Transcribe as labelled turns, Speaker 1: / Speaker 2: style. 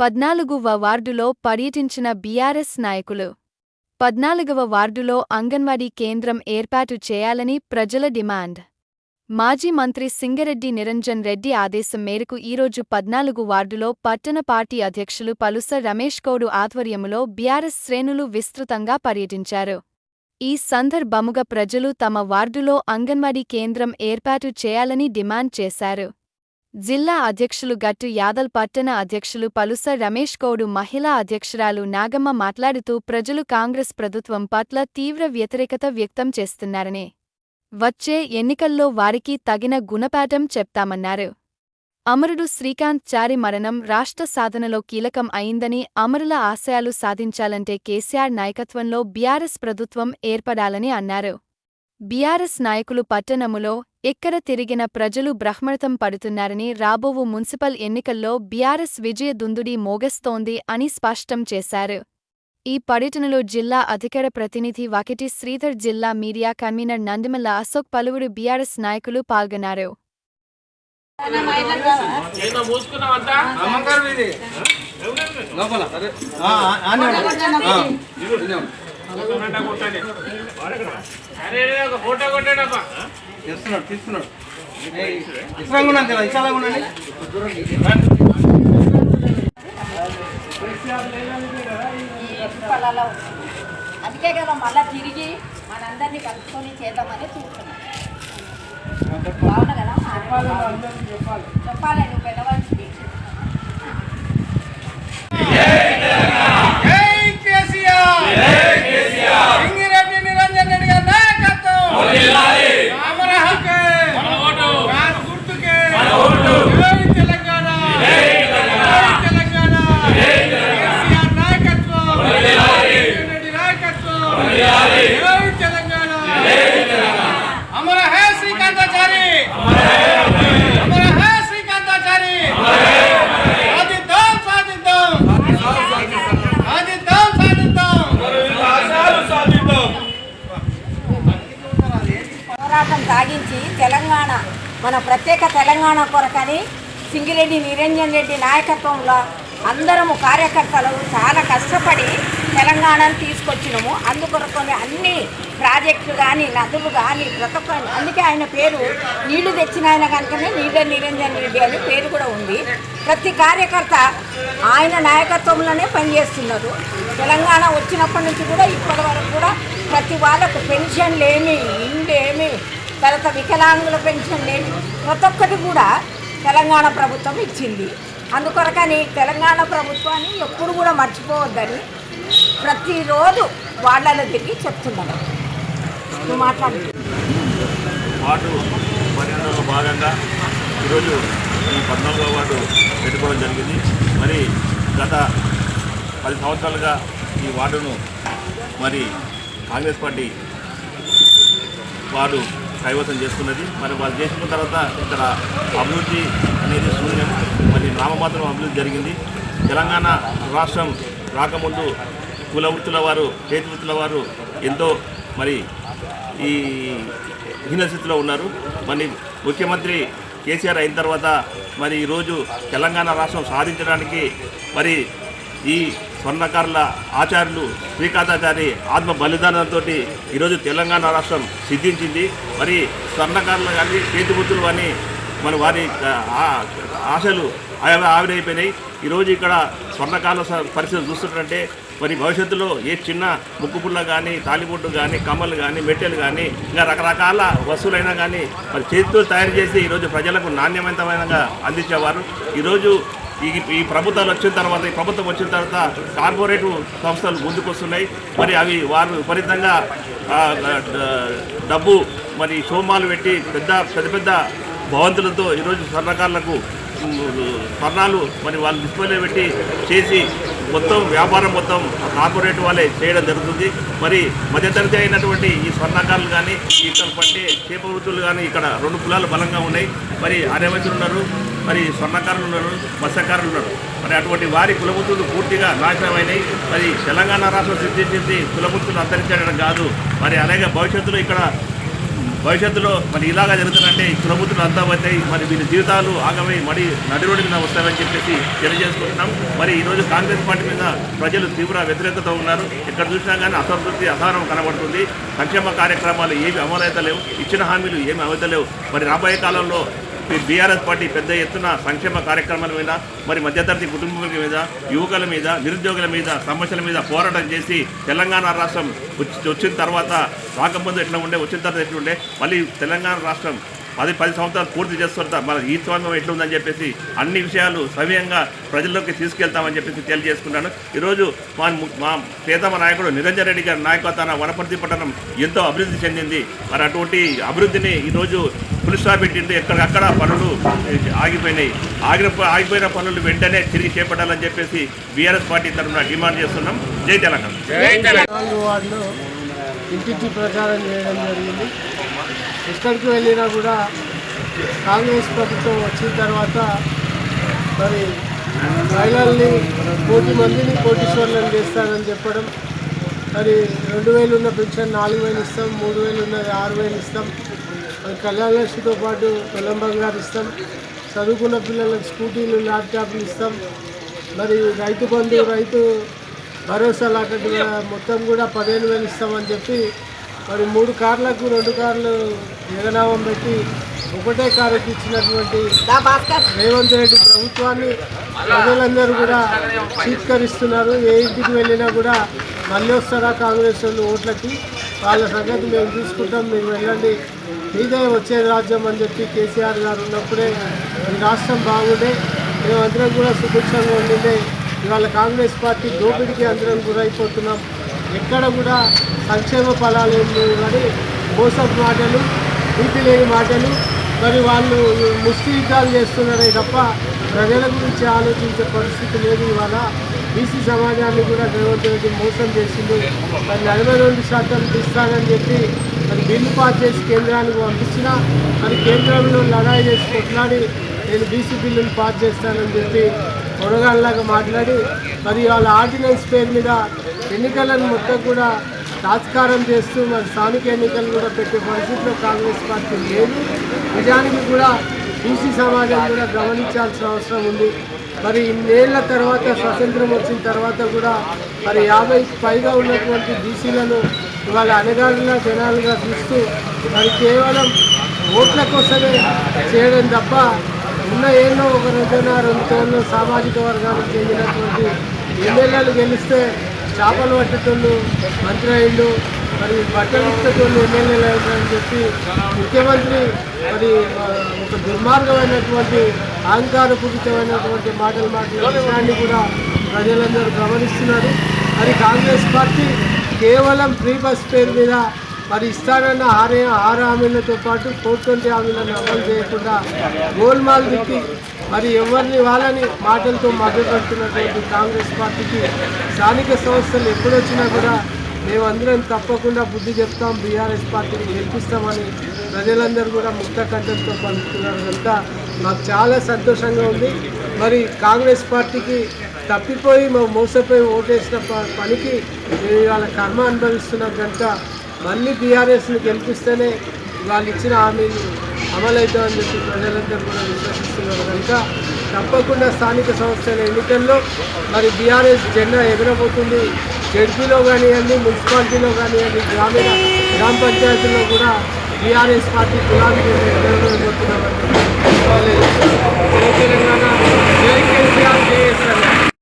Speaker 1: పద్నాలుగువ వార్డులో పర్యటించిన బీఆర్ఎస్ నాయకులు. పద్నాలుగవ వార్డులో అంగన్వాడీ కేంద్రం ఏర్పాటు చేయాలని ప్రజల డిమాండ్. మాజీ మంత్రి సింగరెడ్డి నిరంజన్ రెడ్డి ఆదేశం మేరకు ఈరోజు పద్నాలుగు వార్డులో పట్టణ పార్టీ అధ్యక్షులు పలుస రమేష్ గౌడు ఆధ్వర్యములో బీఆర్ఎస్ శ్రేణులు విస్తృతంగా పర్యటించారు. ఈ సందర్భముగా ప్రజలు తమ వార్డులో అంగన్వాడీ కేంద్రం ఏర్పాటు చేయాలని డిమాండ్ చేశారు. జిల్లా అధ్యక్షులు గట్టు యాదల్ పట్టణ అధ్యక్షులు పలుస రమేష్ గౌడు మహిళా అధ్యక్షురాలు నాగమ్మ మాట్లాడుతూ ప్రజలు కాంగ్రెస్ ప్రభుత్వం పట్ల తీవ్ర వ్యతిరేకత వ్యక్తం చేస్తున్నారని. వచ్చే ఎన్నికల్లో వారికి తగిన గుణపాఠం చెప్తామన్నారు. అమరుడు శ్రీకాంత్ చారి మరణం రాష్ట్ర సాధనలో కీలకం అయిందని అమరుల ఆశయాలు సాధించాలంటే కేసీఆర్ నాయకత్వంలో బీఆర్ఎస్ ప్రభుత్వం ఏర్పడాలని అన్నారు. బీఆర్ఎస్ నాయకులు పట్టణములో ఎక్కడ తిరిగిన ప్రజలు బ్రహ్మరథం పడుతున్నారని రాబోవు మున్సిపల్ ఎన్నికల్లో బీఆర్ఎస్ విజయ దుందుడి మోగస్తోంది అని స్పష్టం చేశారు. ఈ పర్యటనలో జిల్లా అధికార ప్రతినిధి వాకిటి శ్రీధర్ జిల్లా మీడియా కన్వీనర్ నందిమల్ల అశోక్ పలువురు బీఆర్ఎస్ నాయకులు పాల్గొన్నారు.
Speaker 2: ఏదో మూసుకున్నావంతా
Speaker 3: అమ్మగారు తీస్తున్నాడు తీస్తున్నాడు ఏయ్, ఉన్నాను కదా ఇసాలాగా ఉండండి
Speaker 4: అందుకే కదా మళ్ళా తిరిగి మనందరినీ కలుపుకొని చేద్దామని చూస్తున్నాం బాగున్నా కదా చెప్పాలి నువ్వు పెద్దవాళ్ళకి
Speaker 3: జై కేసీఆర్ సింగిరెడ్డి నిరంజన్ రెడ్డి గారి నాయకత్వం రామర హక్కే గారు గుర్తుకే జై తెలంగాణ జై తెలంగాణ కేసీఆర్ నాయకత్వం రెడ్డి నాయకత్వం జై తెలంగాణ అమర హే శ్రీకాంతాచారి అమర హే శ్రీకాంతాచారి సాధిద్దాం సాధిద్దాం సాధిద్దాం సాధిద్దాం
Speaker 4: పోరాటం సాగించి తెలంగాణ మన ప్రత్యేక తెలంగాణ కొరకని సింగిరెడ్డి నిరంజన్ రెడ్డి నాయకత్వంలో అందరము కార్యకర్తలు చాలా కష్టపడి తెలంగాణను తీసుకొచ్చినాము. అందుకొరకొని అన్ని ప్రాజెక్టులు కానీ నదులు కానీ ప్రతి ఒక్క అందుకే ఆయన పేరు నీళ్ళు తెచ్చిన ఆయన కనుకనే నీళ్ళ నిరంజన్ రెడ్డి అని పేరు కూడా ఉంది. ప్రతి కార్యకర్త ఆయన నాయకత్వంలోనే పనిచేస్తున్నారు. తెలంగాణ వచ్చినప్పటి నుంచి కూడా ఇప్పటి వరకు కూడా ప్రతి వాళ్ళకు పెన్షన్లు ఏమి ఇండ్లు ఏమి తర్వాత వికలాంగుల పెన్షన్ ఏమి ప్రతి ఒక్కటి కూడా తెలంగాణ ప్రభుత్వం ఇచ్చింది. అందుకొరకని తెలంగాణ ప్రభుత్వాన్ని ఎప్పుడు కూడా మర్చిపోవద్దని ప్రతిరోజు వాళ్ళలో తిరిగి చెప్తున్నాను. నువ్వు మాట్లాడు.
Speaker 5: వార్డు పర్యటనలో భాగంగా ఈరోజు ఈ పద్నాలుగో వార్డు పెట్టుకోవడం జరిగింది. మరి గత పది సంవత్సరాలుగా ఈ వార్డును మరి కాంగ్రెస్ పార్టీ వార్డు కైవసం చేసుకున్నది మరి వాళ్ళు చేసిన తర్వాత ఇక్కడ అభివృద్ధి అనేది శూన్యం. మరి నామమాత్రం అభివృద్ధి జరిగింది. తెలంగాణ రాష్ట్రం రాకముందు కుల వృత్తుల వారు చేతి వృత్తుల వారు ఎంతో మరి ఈ హీనస్థితిలో ఉన్నారు. మరి ముఖ్యమంత్రి కేసీఆర్ అయిన తర్వాత మరి ఈరోజు తెలంగాణ రాష్ట్రం సాధించడానికి మరి ఈ స్వర్ణకారుల ఆచార్యులు శ్రీకాంతాచారి ఆత్మ బలిదానంతో ఈరోజు తెలంగాణ రాష్ట్రం సిద్ధించింది. మరి స్వర్ణకారులు కానీ చేతి కానీ మన వారి ఆశలు ఆవి- ఆవిరైపోయినాయి. ఈరోజు ఇక్కడ స్వర్ణకారుల స- పరిస్థితి చూస్తుంటే మరి భవిష్యత్తులో ఏ చిన్న ముక్కుపుల్ల కానీ తాలిబొట్టు కానీ కమ్మలు కానీ మెట్టెలు కానీ ఇంకా రకరకాల వస్తువులైనా కానీ మరి చేతితో తయారు చేసి ఈరోజు ప్రజలకు నాణ్యమైనగా అందించేవారు. ఈరోజు ఈ ఈ ప్రభుత్వాలు వచ్చిన తర్వాత ఈ ప్రభుత్వం వచ్చిన తర్వాత కార్పొరేట్ సంస్థలు ముందుకొస్తున్నాయి. మరి అవి వారు విపరీతంగా డబ్బు మరి సోమాలు పెట్టి పెద్ద పెద్ద పెద్ద భవంతులతో ఈరోజు స్వర్ణకారులకు స్వర్ణాలు మరి వాళ్ళు డిస్ప్లే పెట్టి చేసి మొత్తం వ్యాపారం మొత్తం కార్పొరేట్ వాళ్ళే చేయడం జరుగుతుంది. మరి మధ్యతరగతి అయినటువంటి ఈ స్వర్ణకారులు కానీ ఇక్కడ పట్టే చేప వృత్తులు కానీ ఇక్కడ రెండు కులాలు బలంగా ఉన్నాయి. మరి ఆర్యవైశ్యులు ఉన్నారు. మరి స్వర్ణకారులు ఉన్నారు మత్స్యకారులు ఉన్నారు. మరి అటువంటి వారి కులవృత్తులు పూర్తిగా నాశనమైనవి మరి తెలంగాణ రాష్ట్రం సిద్ధించింది కులవృత్తులు అంతరించడం కాదు. మరి అలాగే భవిష్యత్తులో ఇక్కడ భవిష్యత్తులో మరి ఇలాగా జరుగుతుందంటే ఈ కులబుద్ధులు అంతా మరి వీళ్ళ జీవితాలు ఆగమై మరి నడి రోడ్డు మీద వస్తామని చెప్పేసి తెలియజేసుకుంటున్నాం. మరి ఈరోజు కాంగ్రెస్ పార్టీ మీద ప్రజలు తీవ్ర వ్యతిరేకత ఉన్నారు. ఎక్కడ చూసినా కానీ అసంతృప్తి అసహనం కనబడుతుంది. సంక్షేమ కార్యక్రమాలు ఏమి అమలవుతలేవు. ఇచ్చిన హామీలు ఏమి అవుతలేవు మరి రాబోయే కాలంలో బీఆర్ఎస్ పార్టీ పెద్ద ఎత్తున సంక్షేమ కార్యక్రమాల మీద మరి మధ్యతరగతి కుటుంబాల మీద యువకుల మీద నిరుద్యోగుల మీద సమస్యల మీద పోరాటం చేసి తెలంగాణ రాష్ట్రం వచ్చి వచ్చిన తర్వాత రాకముందు ఎట్లా ఉండే వచ్చిన తర్వాత ఎట్లా ఉండే మళ్ళీ తెలంగాణ రాష్ట్రం పది పది సంవత్సరాలు పూర్తి చేస్తున్న మన ఈ స్వామ్యం ఎట్లా ఉందని చెప్పేసి అన్ని విషయాలు సవ్యంగా ప్రజల్లోకి తీసుకెళ్తామని చెప్పేసి తెలియజేసుకున్నాను. ఈరోజు మా మా ప్రియతమ నాయకుడు నిరంజన్ రెడ్డి గారి నాయకత్వాన వనపర్తి పట్టణం ఎంతో అభివృద్ధి చెందింది. మరి అటువంటి అభివృద్ధిని ఈరోజు ఫుల్ స్టాప్ పెట్టింది ఎక్కడికక్కడ పనులు ఆగిపోయినాయి. ఆగిన ఆగిపోయిన పనులు వెంటనే తిరిగి చేపట్టాలని చెప్పేసి బీఆర్ఎస్ పార్టీ తరఫున డిమాండ్ చేస్తున్నాం. జై తెలంగాణ.
Speaker 6: ఇంటింటి ప్రచారం చేయడం జరిగింది. ఎక్కడికి వెళ్ళినా కూడా కాంగ్రెస్ ప్రభుత్వం వచ్చిన తర్వాత మరి మహిళల్ని కోటి మందిని కోటీశ్వర్లను చేస్తానని చెప్పడం మరి రెండు వేలు ఉన్న పెన్షన్ నాలుగు వేలు ఇస్తాం మూడు వేలు ఉన్నది ఆరు వేలు ఇస్తాం మరి కళ్యాణ లక్ష్మితో పాటు పొలం బంగారు ఇస్తాం చదువుకున్న పిల్లలకు స్కూటీలు ల్యాప్టాప్లు ఇస్తాం మరి రైతు బంధు రైతు భరోసా లాంటి మొత్తం కూడా పదిహేను వేలు ఇస్తామని చెప్పి మరి మూడు కార్లకు రెండు కార్లు జగనామం పెట్టి ఒకటే కారు ఇచ్చినటువంటి రేవంత్ రెడ్డి ప్రభుత్వాన్ని ప్రజలందరూ కూడా చీత్కరిస్తున్నారు. ఏ ఇంటికి వెళ్ళినా కూడా మళ్ళీ వస్తారా కాంగ్రెస్ వాళ్ళు ఓట్లకి? వాళ్ళ సంగతి మేము చూసుకుంటాం మీరు వెళ్ళండి. మీదే వచ్చేది రాజ్యం అని చెప్పి కేసీఆర్ గారు ఉన్నప్పుడే ఈ రాష్ట్రం బాగుండే. మేమందరం కూడా సుభిక్షంగా ఉండిండే. ఇవాళ కాంగ్రెస్ పార్టీ దోపిడీకి అందరం గురైపోతున్నాం. ఎక్కడ కూడా సంక్షేమ ఫలాలు లేవు కానీ మోసపు మాటలు ఇంటి లేని మాటలు. మరి వాళ్ళు ముష్టి యుద్ధాలు చేస్తున్నారే తప్ప ప్రజల గురించి ఆలోచించే పరిస్థితి లేదు ఇవాళ. బీసీ సమాజాన్ని కూడా రేవంత్ రెడ్డి మోసం చేసింది మరి నలభై రెండు శాతం ఇస్తానని చెప్పి మరి బిల్లు పాస్ చేసి కేంద్రానికి పంపించినా మరి కేంద్రంలో లడాయి చేసి కొట్లాడి నేను బీసీ బిల్లును పాస్ చేస్తానని చెప్పి కొనగాళ్ళలాగా మాట్లాడి మరి వాళ్ళ ఆర్డినెన్స్ పేరు మీద ఎన్నికలను మొత్తం కూడా రాజకారం చేస్తూ మరి స్థానిక ఎన్నికలు కూడా పెట్టే పరిస్థితిలో కాంగ్రెస్ పార్టీ లేదు. నిజానికి కూడా బీసీ సమాజం కూడా గమనించాల్సిన అవసరం ఉంది. మరి ఇన్నేళ్ళ తర్వాత స్వతంత్రం వచ్చిన తర్వాత కూడా మరి యాభై పైగా ఉన్నటువంటి బీసీలను ఇవాళ అనగాడిన జనాలుగా చూస్తూ మరి కేవలం ఓట్ల కోసమే చేయడం తప్ప ఉన్న ఏళ్ళో ఒక రోజున రెండు సామాజిక వర్గానికి చెందినటువంటి ఎమ్మెల్యేలు గెలిస్తే చేపలు పట్టేటోళ్ళు మంత్రి అయిండు మరి బట్టలు ఇచ్చేటోళ్ళు ఎమ్మెల్యేలు అయ్యారని చెప్పి ముఖ్యమంత్రి మరి ఒక దుర్మార్గమైనటువంటి అహంకారపూరితమైనటువంటి మాటలు మాట్లాడే విషయాన్ని కూడా ప్రజలందరూ గమనిస్తున్నారు. మరి కాంగ్రెస్ పార్టీ కేవలం ఫ్రీ బస్ పేరు మీద మరి ఇస్తానన్న ఆరే ఆరు హామీలతో పాటు ఫోర్ ట్వంటీ హామీలను అమలు చేయకుండా గోల్మాల్ తిప్పి మరి ఎవరిని వాళ్ళని మాటలతో మభ్యపెడుతున్నటువంటి కాంగ్రెస్ పార్టీకి స్థానిక సంస్థలు ఎప్పుడొచ్చినా కూడా మేమందరం తప్పకుండా బుద్ధి చెప్తాం బీఆర్ఎస్ పార్టీని గెలిపిస్తామని ప్రజలందరూ కూడా ముక్త కంఠంతో పలుకుతున్నారు కనుక మాకు చాలా సంతోషంగా ఉంది. మరి కాంగ్రెస్ పార్టీకి తప్పిపోయి మా మోసపోయి ఓటేసిన ప- పనికి మేము ఇవాళ కర్మ అనుభవిస్తున్నాం కనుక మళ్ళీ బీఆర్ఎస్ని గెలిపిస్తేనే వాళ్ళు ఇచ్చిన హామీలు అమలవుతామని చెప్పి ప్రజలందరూ కూడా విశ్వసిస్తున్నారు కనుక తప్పకుండా స్థానిక సంస్థల ఎన్నికల్లో మరి బీఆర్ఎస్ జెండా ఎగరబోతుంది. జడ్పీలో కానివ్వండి మున్సిపాలిటీలో కానివ్వండి గ్రామీణ గ్రామ పంచాయతీలో కూడా బీఆర్ఎస్ పార్టీ గులాబీ ఎగరబోతున్నామని చెప్పి తెలంగాణ జై కేసీఆర్ జై